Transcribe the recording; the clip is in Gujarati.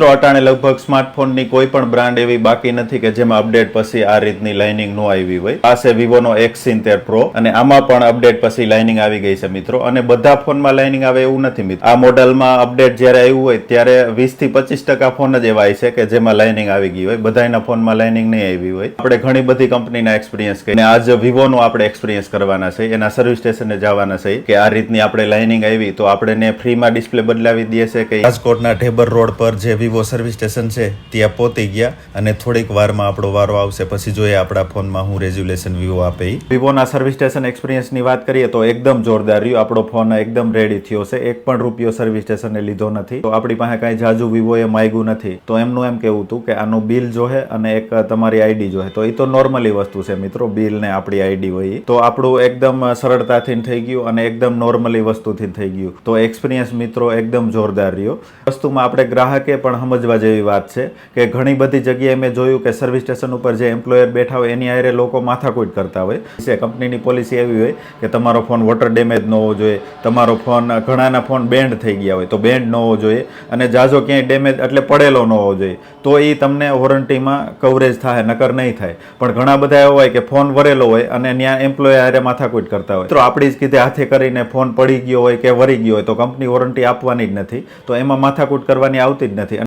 તો અટાણે લગભગ સ્માર્ટફોનની કોઈ પણ બ્રાન્ડ એવી બાકી નથી કે જેમાં અપડેટ પછી આ રીતની લાઇનિંગ નો આવી હોય. આ છે વિવોનો એક્સ સિત્તેર પ્રો અને આમાં પણ અપડેટ પછી લાઇનિંગ આવી ગઈ છે મિત્રો. અને બધા ફોનમાં લાઇનિંગ આવે એવું નથી મિત્રો. આ મોડલમાં અપડેટ જ્યારે આવ્યું હોય ત્યારે વીસથી પચીસ ટકા ફોન જ એવા છે કે જેમાં લાઇનિંગ આવી ગઈ હોય. બધાના ફોનમાં લાઇનિંગ નહીં આવી હોય. આપણે ઘણી બધી કંપનીના એક્સપિરિયન્સ કરીને આજ વિવોનો આપણે એક્સપિરિયન્સ કરવાના છે. એના સર્વિસ સ્ટેશને જવાના છે કે આ રીતની આપણે લાઇનિંગ આવી તો આપણે ફ્રીમાં ડિસ્પ્લે બદલાવી દઈએ છે કે રાજકોટના ઢેબર રોડ પર જે વિવો સર્વિસ સ્ટેશન છે, ત્યાં પહોંચી ગયા અને થોડીક વારમાં આપણો વારો આવશે. પછી જોઈએ આપણા ફોનમાં હું રેઝ્યુલેશન વિવો આપે વિવોના સર્વિસ સ્ટેશન એક્સપિરિયન્સની વાત કરીએ તો એકદમ જોરદાર રહ્યું. આપણો ફોન એકદમ રેડી થયો છે. એક પણ રૂપિયો સર્વિસ સ્ટેશને લીધો નથી. તો આપણી પાસે કાંઈ જાજુ વિવોએ માગ્યું નથી. તો એમનું એમ કેવું હતું કે આનું બિલ જોહે અને એક તમારી આઈડી જોહે. તો એ તો નોર્મલી વસ્તુ છે મિત્રો. બિલ ને આપણી આઈડી હોય. તો આપણું એકદમ સરળતાથી થઈ ગયું અને એકદમ નોર્મલી વસ્તુથી થઈ ગયું. તો એક્સપિરિયન્સ મિત્રો એકદમ જોરદાર રહ્યો. વસ્તુમાં આપણે ગ્રાહકે પણ સમજવા જેવી વાત છે કે ઘણી બધી જગ્યાએ મેં જોયું કે સર્વિસ સ્ટેશન ઉપર જે એમ્પ્લોયર બેઠા હોય, એની આરે લોકો માથાકૂટ કરતા હોય. છે કંપનીની પોલિસી એવી હોય કે તમારો ફોન વોટર ડેમેજ ન હોવો જોઈએ, તમારો ફોન ઘણાના ફોન બેન્ડ થઈ ગયા હોય તો બેન્ડ ન હોવો જોઈએ અને જાજો ક્યાંય ડેમેજ એટલે પડેલો ન હોવો જોઈએ. તો એ તમને વોરંટીમાં કવરેજ થાય, નકર નહીં થાય. પણ ઘણા બધા એવા હોય કે ફોન વરેલો હોય અને ત્યાં એમ્પ્લોયર હારે માથાકૂટ કરતા હોય. તો આપણી જ કીધે હાથે કરીને ફોન પડી ગયો હોય કે વરી ગયો હોય તો કંપની વોરંટી આપવાની જ નથી. તો એમાં માથાકૂટ કરવાની આવતી જ નથી.